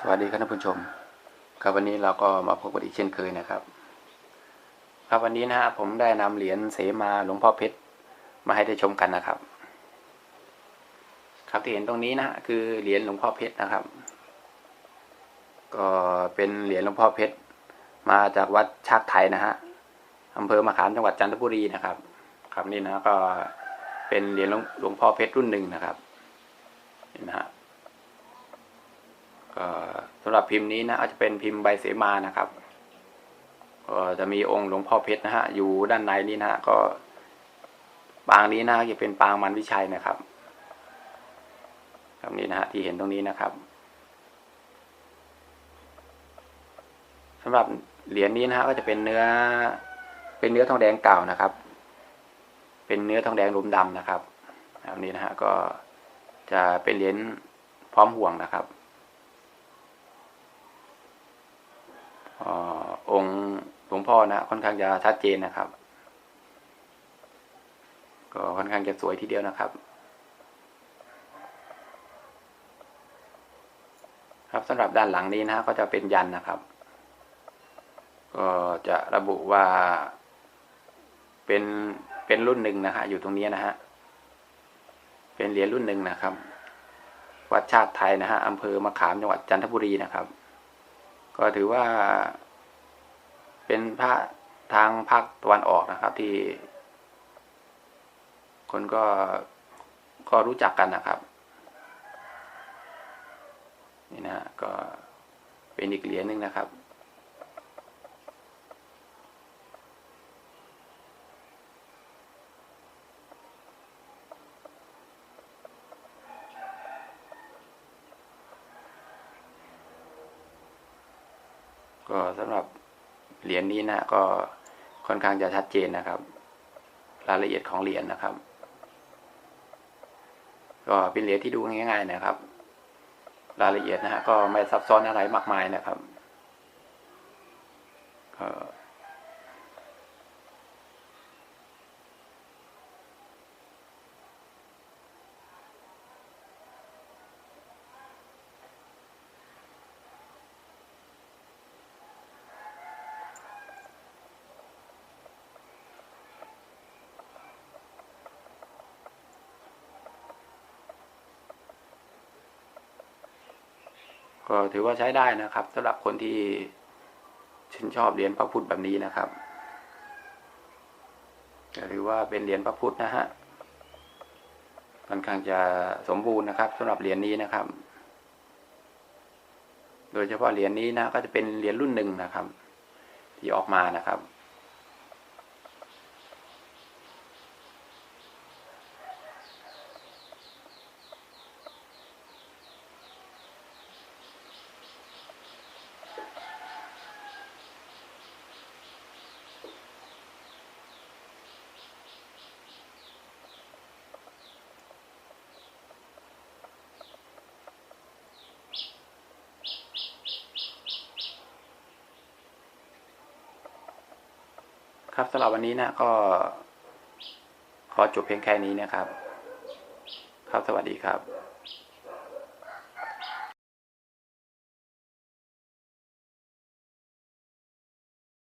สวัสดีครับท่านผู้ชม ครับวันนี้เราก็มาพบกันอีกเช่นเคยนะครับ ครับวันนี้นะฮะผมได้นำเหรียญเสมาหลวงพ่อเพชรมาให้ได้ชมกันนะครับ ครับที่เห็นตรงนี้นะฮะคือเหรียญหลวงพ่อเพชรนะครับ ก็เป็นเหรียญหลวงพ่อเพชรมาจากวัดชากไทยนะฮะอำเภอมะขามจังหวัดจันทบุรีนะครับ ครับนี่นะก็เป็นเหรียญหลวงหลวงพ่อเพชรรุ่นหนึ่งนะครับเห็นะฮะ สำหรับพิมพ์นี้นะอาจจะเป็นพิมพ์ใบเสมานะครับจะมีองค์หลวงพ่อเพชรนะฮะอยู่ด้านในนี้นะฮะก็ปางนี้นะจะเป็นปางมันวิชัยนะครับครับนี้นะฮะที่เห็นตรงนี้นะครับสำหรับเหรียญนี้นะฮะก็จะเป็นเนื้อ เป็นเนื้อทองแดงเก่านะครับ เป็นเนื้อทองแดงรุมดำนะครับแบบนี้นะฮะก็จะเป็นเหรียญพร้อมห่วงนะครับ องค์หลวงพ่อนะค่อนข้างจะชัดเจนนะครับ ก็ค่อนข้างจะสวยทีเดียวนะครับ ครับสำหรับด้านหลังนี้นะฮะก็จะเป็นยันนะครับ ก็จะระบุว่าเป็นเป็นรุ่นหนึ่งนะฮะอยู่ตรงนี้นะฮะเป็นเหรียญรุ่นหนึ่งนะครับ วัดชาติไทยนะฮะอำเภอมะขามจังหวัดจันทบุรีนะครับ ก็ถือว่าเป็นพระทางภาคตะวันออกนะครับ ที่ คนก็ก็รู้จักกันนะครับ นี่นะก็เป็นอีกเหรียญหนึ่งนะครับ ก็สำหรับเหรียญนี้นะก็ค่อนข้างจะชัดเจนนะครับ รายละเอียดของเหรียญนะครับ ก็เป็นเหรียญที่ดูง่าย ๆ นะครับ รายละเอียดนะฮะก็ไม่ซับซ้อนอะไรมากมายนะครับ ก็ถือว่าใช้ได้นะครับสำหรับคนที่ชื่นชอบเหรียญพระพุทธแบบนี้นะครับก็ถือว่าเป็นเหรียญพระพุทธนะฮะค่อนข้างจะสมบูรณ์นะครับสำหรับเหรียญนี้นะครับ โดยเฉพาะเหรียญนี้นะก็จะเป็นเหรียญรุ่นหนึ่งนะครับ ที่ออกมานะครับ ครับสำหรับวันนี้นะก็ขอจบเพียงแค่นี้นะครับ ครับสวัสดีครับ